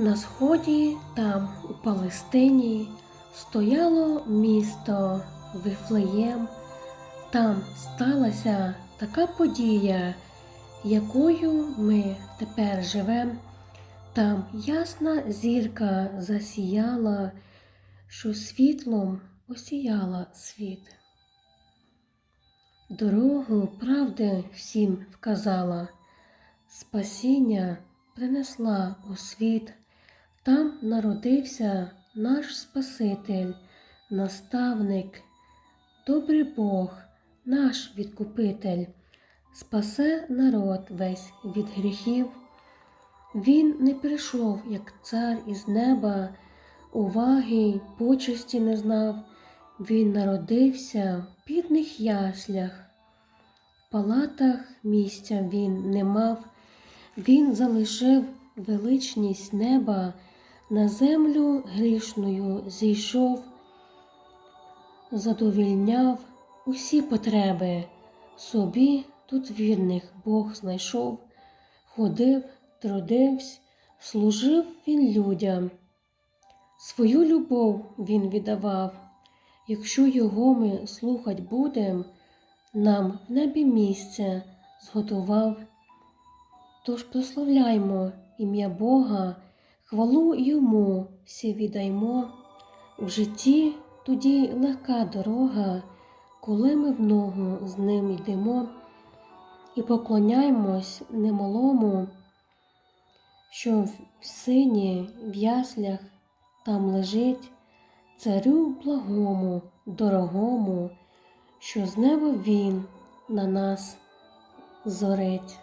На сході, там, у Палестині, стояло місто Вифлеєм. Там сталася така подія, якою ми тепер живем. Там ясна зірка засіяла, що світлом осіяла світ. Дорогу правди всім вказала, спасіння принесла у світ. Там народився наш Спаситель, наставник, добрий Бог, наш відкупитель, спасе народ весь від гріхів. Він не прийшов, як цар із неба, уваги почесті не знав. Він народився в бідних яслях, в палатах місця він не мав. Він залишив величність неба, на землю грішною зійшов, задовільняв усі потреби, собі тут вірних Бог знайшов, ходив, трудився, служив він людям. Свою любов він віддавав. Якщо його ми слухать будем, нам в небі місце зготував. Тож прославляймо ім'я Бога, хвалу йому всі віддаймо. В житті тоді легка дорога, коли ми в ногу з ним йдемо і поклоняємось немалому, що в сині в яслях там лежить, царю благому, дорогому, що з неба він на нас зорить.